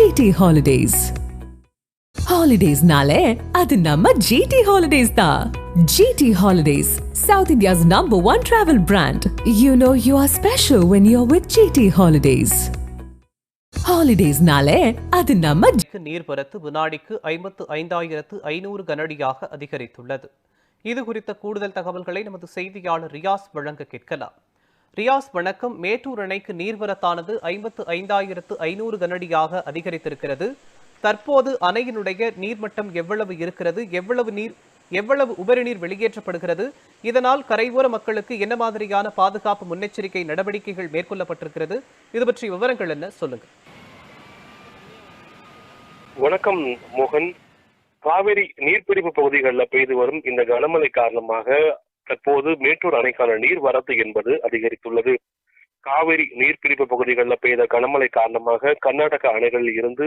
GT holidays ஹாலிடேஸ்னாலே அது நம்ம ஜிடி ஹாலிடேஸ் தான். GT Holidays, South India's number one travel brand. You know you are special when you're with GT holidays ஹாலிடேஸ்னாலே அது நம்ம நீர்வரத்து வினாடிக்கு ஐம்பத்து ஐந்தாயிரத்து ஐநூறு கனடியாக அதிகரித்துள்ளது. இது குறித்த கூடுதல் தகவல்களை நமது செய்தியாளர் ரியாஸ் வழங்க கேட்கலாம். ரியாஸ் வணக்கம். மேட்டூர் அணைக்கு நீர்வரத்தானது ஐம்பத்து ஐந்தாயிரத்து ஐநூறு கனடியாக அதிகரித்திருக்கிறது. தற்போது அணையினுடைய நீர்மட்டம் எவ்வளவு இருக்கிறது? எவ்வளவு நீர் எவ்வளவு உபரி நீர் வெளியேற்றப்படுகிறது? இதனால் கரையோர மக்களுக்கு என்ன மாதிரியான பாதுகாப்பு முன்னெச்சரிக்கை நடவடிக்கைகள் மேற்கொள்ளப்பட்டிருக்கிறது? இது பற்றி விவரங்கள் என்ன? சொல்லுங்க. வணக்கம் மோகன். காவிரி நீர்பிடிப்பு பகுதிகளில் பெய்து வரும் இந்த கனமழை காரணமாக தற்போது மேட்டூர் அணைக்கான நீர் வரத்து என்பது அதிகரித்துள்ளது. காவிரி நீர்பிடிப்பு பகுதிகளில் பெய்த கனமழை காரணமாக கர்நாடக அணைகளில் இருந்து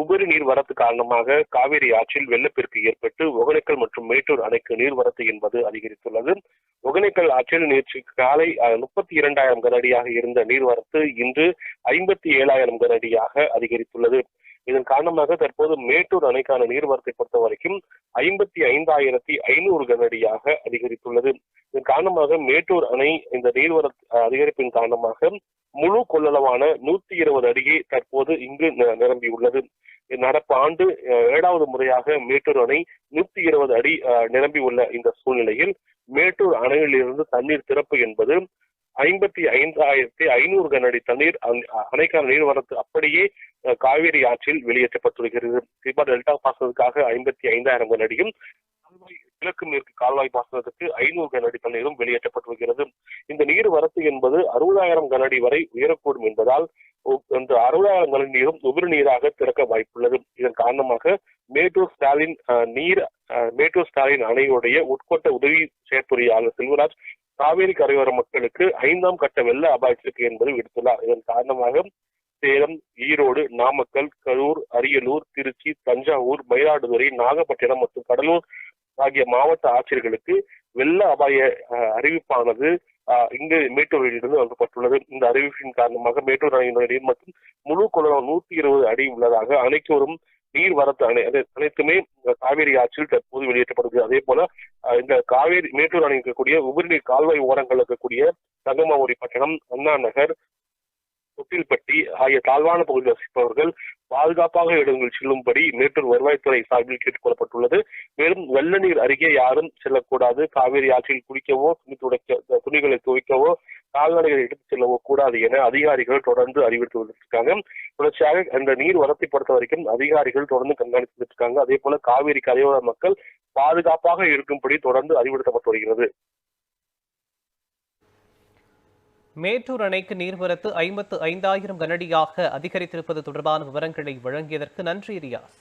உபரி நீர் வரத்து காரணமாக காவிரி ஆற்றில் வெள்ளப்பெருக்கு ஏற்பட்டு ஒகேனக்கல் மற்றும் மேட்டூர் அணைக்கு நீர்வரத்து என்பது அதிகரித்துள்ளது. ஒகேனக்கல் ஆற்றில் நேற்று காலை முப்பத்தி இரண்டாயிரம் கனஅடியாக இருந்த நீர்வரத்து இன்று ஐம்பத்தி ஏழாயிரம் கனஅடியாக அதிகரித்துள்ளது. இதன் காரணமாக தற்போது மேட்டூர் அணைக்கான நீர்வரத்தை பொறுத்த வரைக்கும் ஐம்பத்தி ஐந்தாயிரத்தி ஐநூறு கனஅடியாக அதிகரித்துள்ளது. இதன் காரணமாக மேட்டூர் அணை இந்த நீர்வர அதிகரிப்பின் காரணமாக முழு கொள்ளளவான நூத்தி இருபது அடியை தற்போது இங்கு நிரம்பியுள்ளது. நடப்பு ஆண்டு ஏழாவது முறையாக மேட்டூர் அணை நூத்தி இருபது அடி நிரம்பியுள்ள இந்த சூழ்நிலையில் மேட்டூர் அணையிலிருந்து தண்ணீர் திறப்பு என்பது ஐம்பத்தி ஐந்தாயிரத்தி ஐநூறு கனஅடி தண்ணீர் அணைக்கான நீர்வரத்து அப்படியே காவேரி ஆற்றில் வெளியேற்றப்பட்டுள்ளது கிருபா டெல்டா பாசனத்துக்காக ஐம்பத்தி ஐந்தாயிரம் கனஅடியும் கிழக்கு மேற்கு கால்வாய் பாசனத்துக்கு ஐநூறு கனஅடி தண்ணீரும் வெளியேற்றப்பட்டு வருகிறது இந்த நீர் வரத்து என்பது அறுபதாயிரம் கனஅடி வரை உயரக்கூடும் என்பதால் இந்த அறுபதாயிரம் கனஅடி நீரும் உபரி நீராக திறக்க வாய்ப்புள்ளது. இதன் காரணமாக மேட்டூர் ஸ்டாலின் நீர் மேட்டூர் ஸ்டாலின் அணையுடைய உட்கொட்ட உதவி செயற்பொறியாளர் செல்வராஜ் காவேரி கரையோர மக்களுக்கு ஐந்தாம் கட்ட வெள்ள அபாய எச்சரிக்கை என்பது விடுத்துள்ளார். இதன் காரணமாக சேலம் ஈரோடு நாமக்கல் கரூர் அரியலூர் திருச்சி தஞ்சாவூர் மயிலாடுதுறை நாகப்பட்டினம் மற்றும் கடலூர் ஆகிய மாவட்ட ஆட்சியர்களுக்கு வெள்ள அபாய அஹ், அறிவிப்பானது இங்கு மேட்டூரிலிருந்து வழங்கப்பட்டுள்ளது. இந்த அறிவிப்பின் காரணமாக மேட்டூர் அணையினுடைய நீர் மற்றும் முழு குளம் நூத்தி இருபது அடி உள்ளதாக அணைக்கு வரும் நீர் வரத்து அணை அது அனைத்துமே காவேரி ஆற்றில் தற்போது வெளியேற்றப்படுகிறது. அதே போல அஹ், இந்த காவேரி மேட்டூர் அணை இருக்கக்கூடிய உபரிநீர் கால்வாய் ஓரங்கள் இருக்கக்கூடிய தங்கமாவூரி பட்டணம் அண்ணா நகர் தொட்டில்பட்டி ஆகிய தாழ்வான பகுதியில் வசிப்பவர்கள் பாதுகாப்பாக இடங்கள் செல்லும்படி மேட்டூர் வருவாய்த்துறை சார்பில் கேட்டுக் கொள்ளப்பட்டுள்ளது. மேலும் வெள்ள நீர் அருகே யாரும் செல்லக்கூடாது. காவேரி ஆற்றில் குளிக்கவோ துணி துடைக்க துணிகளை துவைக்கவோ கால்நடைகளை எடுத்துச் செல்லவோ கூடாது என அதிகாரிகள் தொடர்ந்து அறிவித்து வந்துருக்காங்க. தொடர்ச்சியாக அந்த நீர் வரத்தை பொறுத்த வரைக்கும் அதிகாரிகள் தொடர்ந்து கண்காணித்து வந்துட்டு இருக்காங்க அதே போல காவேரி கரையோர மக்கள் பாதுகாப்பாக இருக்கும்படி தொடர்ந்து அறிவுறுத்தப்பட்டு வருகிறது. மேட்டூர் அணைக்கு நீர்வரத்து ஐம்பத்து ஐந்தாயிரம் கனடியாக அதிகரித்திருப்பது தொடர்பான விவரங்களை வழங்கியதற்கு நன்றி ரியாஸ்.